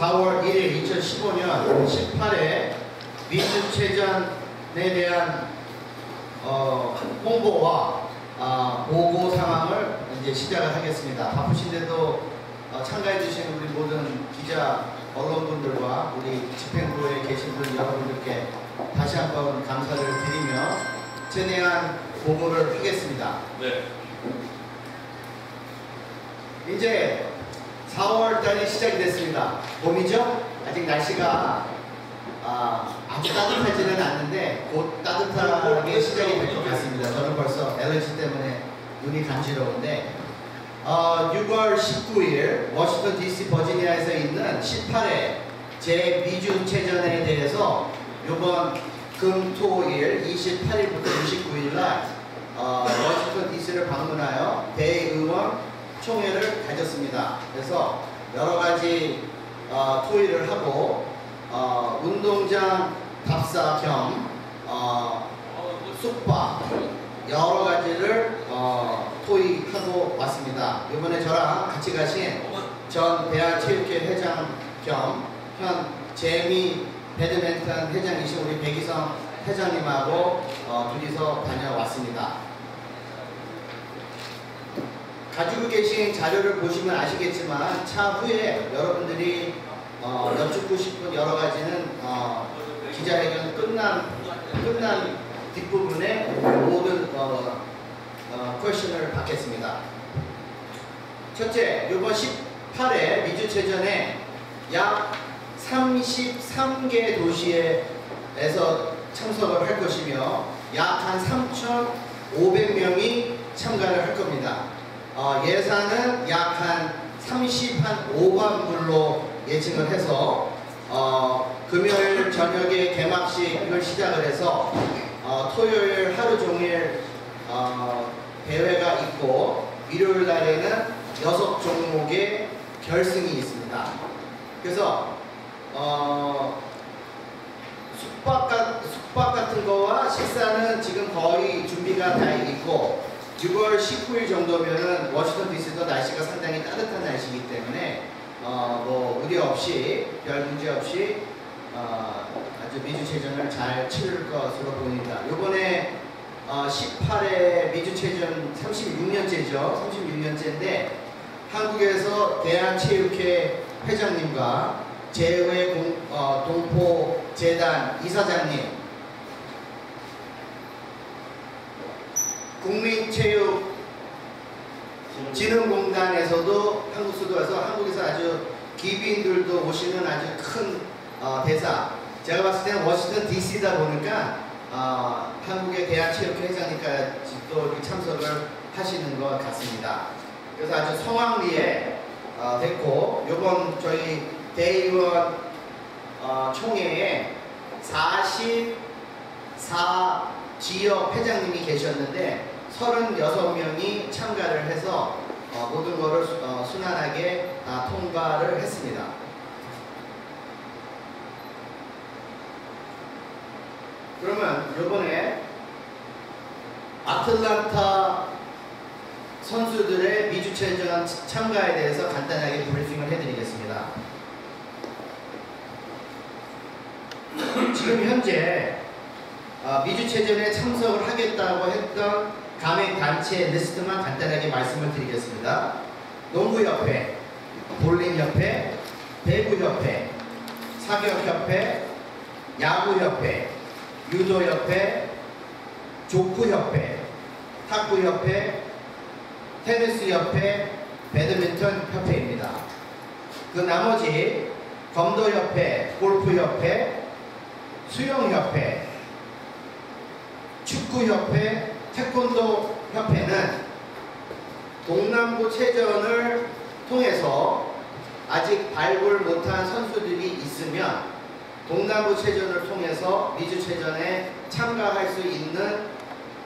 4월 1일 2015년 18회 민주체전에 대한 어, 홍보와 어, 보고 상황을 이제 시작을 하겠습니다. 바쁘신데도 어, 참가해 주신 우리 모든 기자, 언론분들과 우리 집행부에 계신 분 여러분들께 다시 한번 감사를 드리며 최대한 보고를 하겠습니다. 네. 이제 4월 달이 시작이 됐습니다. 봄이죠? 아직 날씨가 아, 아주 따뜻하지는 않는데 곧 따뜻하게 시작이 될 것 같습니다. 저는 벌써 엘러지 때문에 눈이 간지러운데 어, 6월 19일 워싱턴 DC 버지니아에서 있는 18회 제2주 체전에 대해서 이번 금토일 28일부터 29일 날 어, 워싱턴 DC를 방문하여 대의원 총회를 가졌습니다. 그래서 여러 가지 어, 토의를 하고 어, 운동장 답사 겸 어, 숙박 여러 가지를 어, 토의하고 왔습니다. 이번에 저랑 같이 가신 전 대한체육회 회장 겸 현 재미 배드민턴 회장이신 우리 백이성 회장님하고 어, 둘이서 다녀왔습니다. 가지고 계신 자료를 보시면 아시겠지만 차후에 여러분들이 어, 여쭙고 싶은 여러 가지는 어, 기자회견 끝난 끝난 뒷부분에 모든 어, 어, 퀘션을 받겠습니다. 첫째, 이번 18회 미주체전에 약 33개 도시에서 참석을 할 것이며 약 한 3,500명이 참가를 할 겁니다. 어, 예산은 약 한 35만 불로 예측을 해서 어, 금요일 저녁에 개막식을 시작을 해서 어, 토요일 하루 종일 어, 대회가 있고 일요일 날에는 여섯 종목의 결승이 있습니다. 그래서 어, 숙박, 가, 숙박 같은 거와 식사는 지금 거의 준비가 다 있고 6월 19일 정도면은 워싱턴 DC도 날씨가 상당히 따뜻한 날씨이기 때문에 어, 뭐 의료 없이 별 문제 없이 어, 아주 미주체전을 잘 치를 것으로 보입니다. 이번에 어, 18회 미주체전 36년째죠. 36년째인데 한국에서 대한체육회 회장님과 제외 공, 어, 동포 재단 이사장님 국민체육 진흥공단에서도 한국 수도에서 한국에서 아주 기빈들도 오시는 아주 큰 어, 대사 제가 봤을 때는 워싱턴 DC다 보니까 어, 한국의 대한체육회 회장님까지 또 이렇게 참석을 하시는 것 같습니다. 그래서 아주 성황리에 어, 됐고 이번 저희 대의원 어, 총회에 44 지역 회장님이 계셨는데 36명이 참가를 해서 어, 모든 것을 어, 순환하게 아, 통과를 했습니다. 그러면 이번에 아틀란타 선수들의 미주체전 참가에 대해서 간단하게 브리핑을 해드리겠습니다. 지금 현재 어, 미주체전에 참석을 하겠다고 했던 가맹 단체 리스트만 간단하게 말씀을 드리겠습니다. 농구협회, 볼링협회, 배구협회, 사격협회, 야구협회, 유도협회, 족구협회, 탁구협회, 테니스협회, 배드민턴 협회입니다. 그 나머지 검도협회, 골프협회, 수영협회, 축구협회, 태권도 협회는 동남부 체전을 통해서 아직 발굴 못한 선수들이 있으면 동남부 체전을 통해서 미주 체전에 참가할 수 있는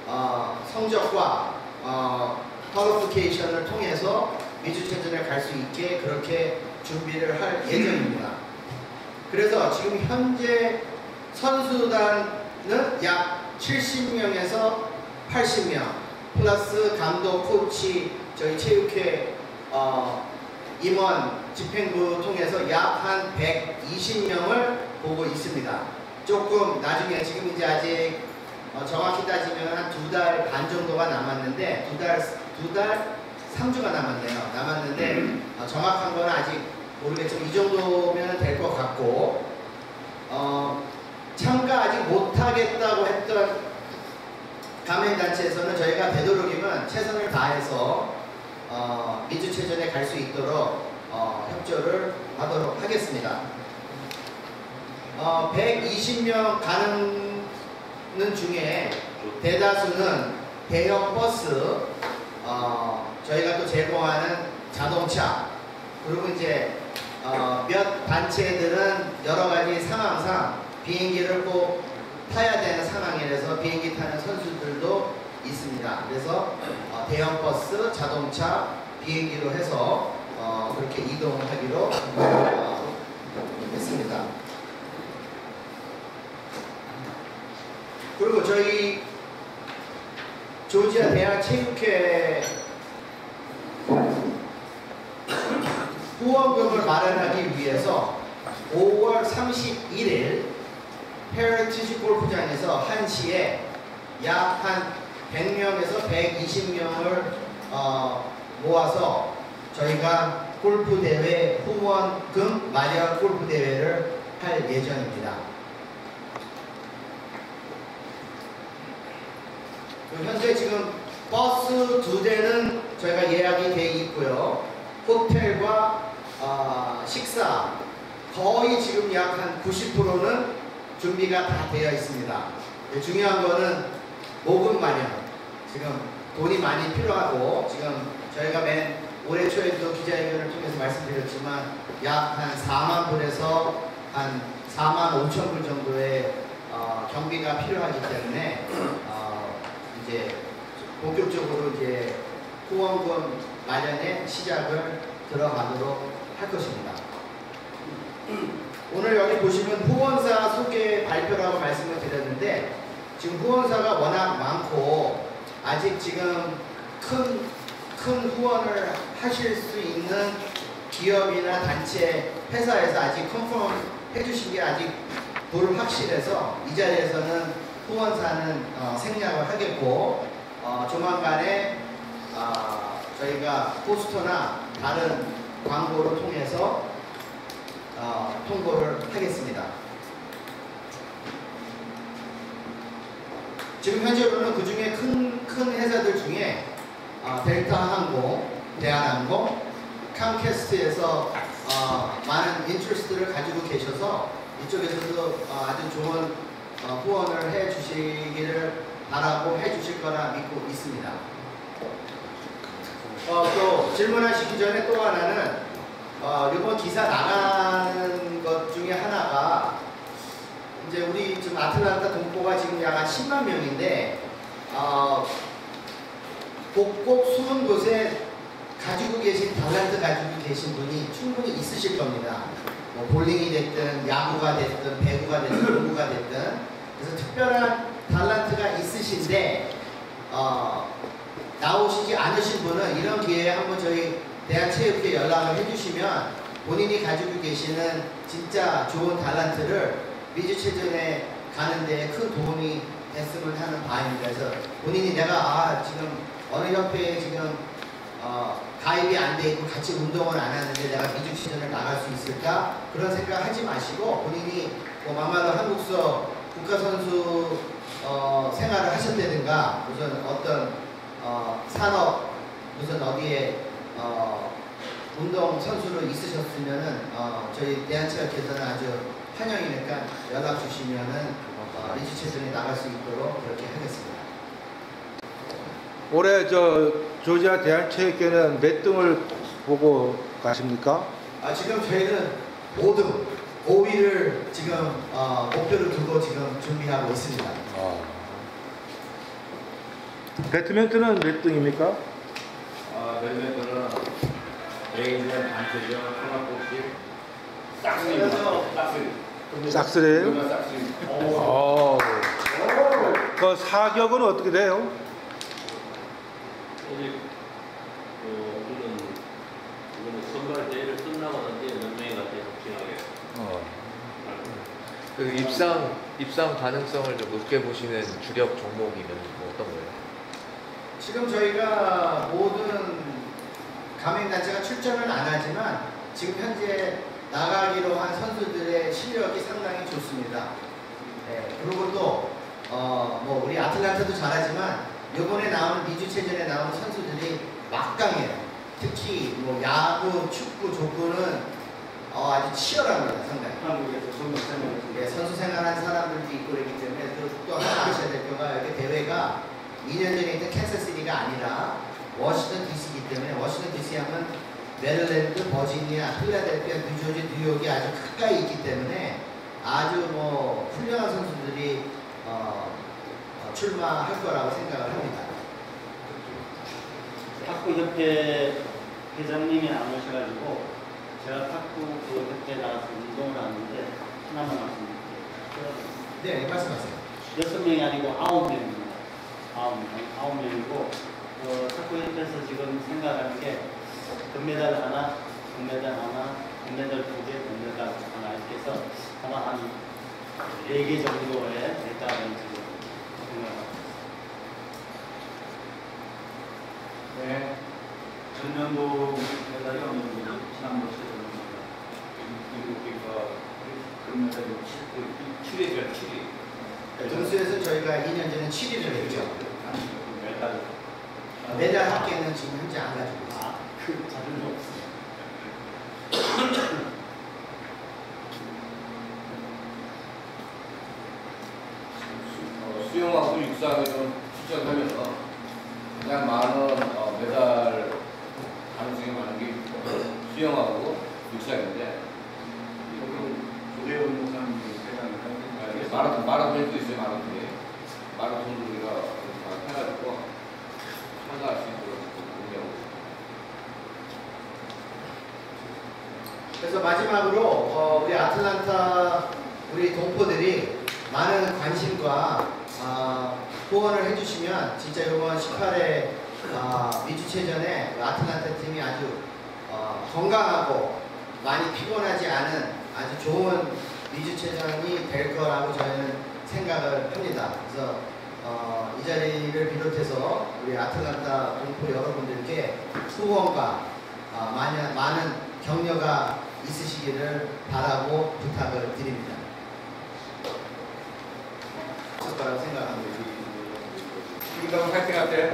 어, 성적과 어, 퀄리피케이션을 통해서 미주 체전에 갈 수 있게 그렇게 준비를 할 예정입니다. 그래서 지금 현재 선수단은 약 70명에서 80명 플러스 감독, 코치, 저희 체육회 어, 임원 집행부 통해서 약 한 120명을 보고 있습니다. 조금 나중에 지금 이제 아직 어, 정확히 따지면 한 두 달 반 정도가 남았는데 두 달 두 달 3주가 남았네요. 남았는데 어, 정확한 건 아직 모르겠지만 이 정도면 될 것 같고 어, 참가 아직 못하겠다고 했던 가맹단체에서는 저희가 되도록이면 최선을 다해서 어, 민주체전에 갈 수 있도록 어, 협조를 하도록 하겠습니다. 어, 120명 가는 중에 대다수는 대형 버스, 어, 저희가 또 제공하는 자동차, 그리고 이제 어, 몇 단체들은 여러 가지 상황상 비행기를 꼭 타야 되는 상황이라서 비행기 타는 선수들도 있습니다. 그래서 어, 대형 버스, 자동차, 비행기로 해서 어, 그렇게 이동하기로 어, 했습니다. 그리고 저희 조지아 대학 체육회 후원금을 마련하기 위해서 5월 31일 헤리티지 골프장에서 1시에 약 한 100명에서 120명을 어, 모아서 저희가 골프 대회 후원금 마련 골프 대회를 할 예정입니다. 그 현재 지금 버스 두 대는 저희가 예약이 돼 있고요. 호텔과 어, 식사 거의 지금 약 한 90%는 준비가 다 되어 있습니다. 네, 중요한 거는 모금 마련. 지금 돈이 많이 필요하고 지금 저희가 맨 올해 초에도 기자회견을 통해서 말씀드렸지만 약 한 4만 불에서 한 4만 5천 불 정도의 어, 경비가 필요하기 때문에 어, 이제 본격적으로 이제 후원금 마련의 시작을 들어가도록 할 것입니다. 오늘 여기 보시면 후원사 소개 발표라고 말씀을 드렸는데 지금 후원사가 워낙 많고 아직 지금 큰, 큰 후원을 하실 수 있는 기업이나 단체, 회사에서 아직 컨펌 해주신 게 아직 불 확실해서 이 자리에서는 후원사는 어, 생략을 하겠고 어, 조만간에 어, 저희가 포스터나 다른 광고를 통해서 어, 통보를 하겠습니다. 지금 현재로는 그 중에 큰, 큰 회사들 중에 어, 델타 항공, 대한항공, 캄캐스트에서 어, 많은 인트레스트를 가지고 계셔서 이쪽에서도 어, 아주 좋은 어, 후원을 해 주시기를 바라고 해 주실 거라 믿고 있습니다. 어, 또 질문하시기 전에 또 하나는 어, 이번 기사 나가는 것 중에 하나가 이제 우리 지금 아틀란타 동포가 지금 약 한 10만 명인데 어, 곳곳 숨은 곳에 가지고 계신 달란트 가지고 계신 분이 충분히 있으실 겁니다. 뭐 볼링이 됐든 야구가 됐든 배구가 됐든 농구가 됐든 그래서 특별한 달란트가 있으신데 어, 나오시지 않으신 분은 이런 기회에 한번 저희 대한체육회 연락을 해주시면 본인이 가지고 계시는 진짜 좋은 달란트를 미주체전에 가는데 큰 도움이 됐으면 하는 바입니다. 그래서 본인이 내가 아 지금 어느 협회에 지금 어, 가입이 안 돼 있고 같이 운동을 안 하는데 내가 미주체전을 나갈 수 있을까 그런 생각 하지 마시고 본인이 뭐 막말로 한국서 국가선수 어, 생활을 하셨다든가 무슨 어떤 어, 산업 무슨 어디에 어, 운동 선수로 있으셨으면은 어, 저희 대한체육회에서는 아주 환영이니까 연락 주시면은 어, 리치체전에 나갈 수 있도록 그렇게 하겠습니다. 올해 저 조지아 대한체육회는 몇 등을 보고 가십니까? 아, 지금 저희는 5등, 5위를 지금 어, 목표로 두고 지금 준비하고 있습니다. 배트맨트는 몇 등입니까? 아, 배드 레인은 반태경, 하나꽃이 싹쓸이 싹쓸이에요? 그 사격은 어떻게 돼요? 어. 그 입상 입상 가능성을 좀 높게 보시는 주력 종목이면 뭐 어떤 거예요? 지금 저희가 모든 가맹단체가 출전은 안 하지만 지금 현재 나가기로 한 선수들의 실력이 상당히 좋습니다. 네, 그리고 또, 어, 뭐, 우리 아틀란타도 잘하지만, 요번에 나오는 미주체전에 나오는 선수들이 막강해요. 특히, 뭐, 야구, 축구, 족구는 어, 아주 치열합니다, 상당히. 한국에서 선수 생활을 예, 선수 생활한 사람들도 있고 그렇기 때문에 또, 또 하나 아셔야 될 거가 이렇게 대회가 2년 전에 있던 캔사시티가 아니라 워싱턴 DC이기 때문에 워싱턴 DC 하면 메릴랜드, 버지니아, 필라델피아, 뉴저지, 뉴욕이 아주 가까이 있기 때문에 아주 뭐 훌륭한 선수들이 어, 어, 출마할 거라고 생각을 합니다. 탁구협회 회장님이 안 오셔가지고 제가 탁구 그 협회 나가서 운동을 하는데 하나만 말씀드릴게요. 네, 말씀하세요. 여섯 명이 아니고 아홉 명입니다. 아홉 명, 아홉 명이고 어, 탁구협회에서 지금 생각하는 게 금메달 하나, 금메달 하나, 금메달 두 개, 금메달 하나 이렇게 해서 아마 한네개 정도의 메달을 지금 생각하고 네. 전년도 메달이 없는 분이 지난번 시즌입니다. 미국이가 금메달이 7위죠, 7위. 등수에서 저희가 2년 전에 7위를 했죠. 메달. 메달 학계는 지금 현재 안 가지고 있어요. 아, 그 자료는 없어요. 어, 수영하고 육상에 좀 출전하면서 가장 많은 어, 메달 가능성이 많은 게 수영하고 육상인데 조대원 대단히 아, 이게 마라톤 마라톤도 있어요 마라톤이 마라톤도 우리가 다 해가지고 참가할 수 있도록 운영하고 있습니다. 그래서 마지막으로 어, 우리 아틀란타 우리 동포들이 많은 관심과 아, 후원을 해주시면 진짜 이번 18회 아, 미주체전에 아틀란타 팀이 아주 어, 건강하고 많이 피곤하지 않은 아주 좋은 미주체전이 될 거라고 저희는 생각을 합니다. 그래서 어, 이 자리를 비롯해서 우리 아틀란타 동포 여러분들께 후원과 아, 많은, 많은 격려가 있으시기를 바라고 부탁을 드립니다. 거라고 생각합니다. 그럼 파이팅 할게.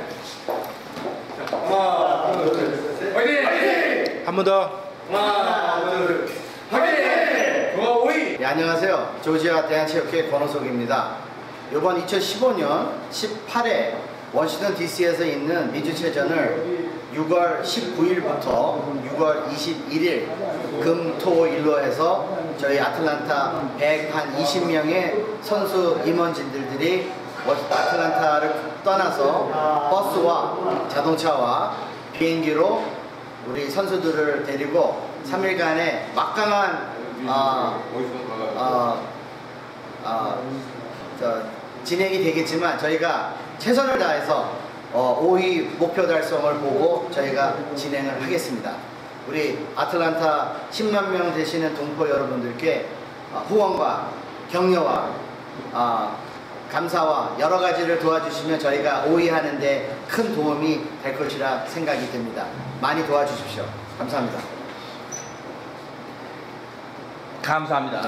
자, 하나, 둘, 셋. 화이팅! 한 번 더. 하나, 둘, 화이팅! 좋아, 오이! 네, 안녕하세요. 조지아 대한체육회 권호석입니다. 이번 2015년 18회 워싱턴 DC에서 있는 미주체전을 6월 19일부터 6월 21일 금, 토, 일로 해서 저희 아틀란타 120명의 선수 임원진들이 아틀란타를 떠나서 버스와 자동차와 비행기로 우리 선수들을 데리고 3일간의 막강한? 어, 어, 저, 진행이 되겠지만 저희가 최선을 다해서 어, 5위 목표 달성을 보고 저희가 진행을 하겠습니다. 우리 아틀란타 10만 명 되시는 동포 여러분들께 어, 후원과 격려와 어, 감사와 여러 가지를 도와주시면 저희가 5위 하는데 큰 도움이 될 것이라 생각이 됩니다. 많이 도와주십시오. 감사합니다. 감사합니다.